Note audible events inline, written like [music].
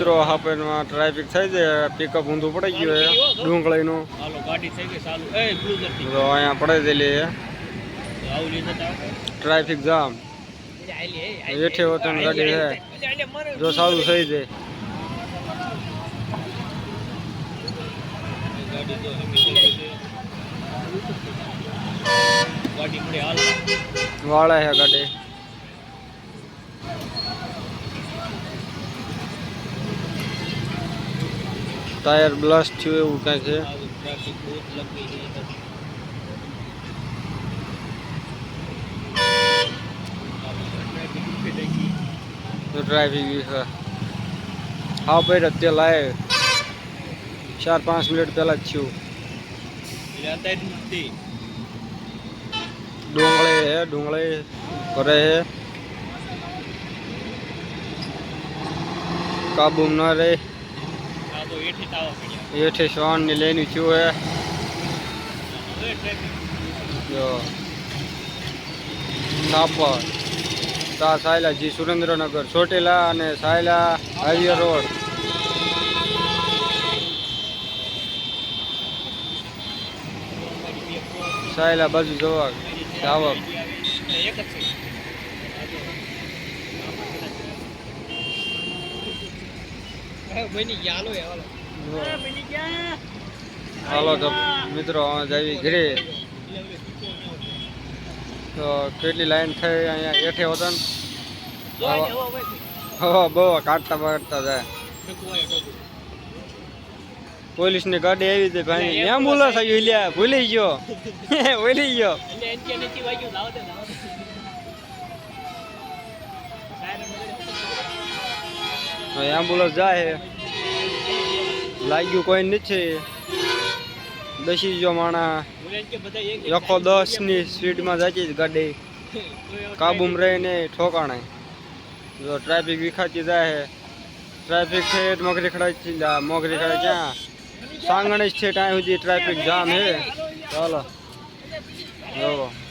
મિત્રો હાપેરમાં ટ્રાફિક થઈ જાય પિકઅપ ઊંધું પડી ગયું છે. ડુંગળીનું. તો અહીંયા પડી દેલી ટ્રાફિક જામ. હેઠે વતન ગાડી છે. જો સારું થઈ જાય વાળે છે ગાડી. ટાયર બ્લાસ્ટ થયું એવું કાંઈ છે? ટ્રાફિક છે. હા ભાઈ, અત્યારે લાય. ચાર પાંચ મિનિટ પહેલા જ થયું. ડુંગળી હે ડુંગળે કરે હે કાબુ ન રહે. એઠે શ્વાનની લેની થયું હે. જો. સાપર તા સાયલા જી સુરેન્દ્રનગર ચોટીલા અને સાયલા હાઈવે રોડ. સાયલા બાજુ જવા. આવક એક જ છે બની ગયા હાલો. હાલો બની ગયા હાલો તો મિત્રો જાવી ઘરે. તો કેટલી લાઈન થઈ અહીંયા એઠે હોતા ને? હવા બહુ કાઢતા કાઢતા જાય. પોલીસની ગાડી આવી હતી ભાઈ. એમ્બ્યુલન્સ આવી લ્યા ભૂલી ગયો. [laughs] [laughs] ભૂલી ગયો. એમ્બ્યુલન્સ જાય લાગ્યું કોઈ નથી. બેસી ગયો માણા. લખો દસની સ્પીડમાં જતી જ ગાડી. કાબુમ રહીને ઠોકાણે. જો ટ્રાફિક વિખાતી જાય ટ્રાફિક છે મોગરી ખડા મોગરી ખડા ક્યાં? સાંગણ છે ત્યાં સુધી ટ્રાફિક જામ હે ચાલો. જોવો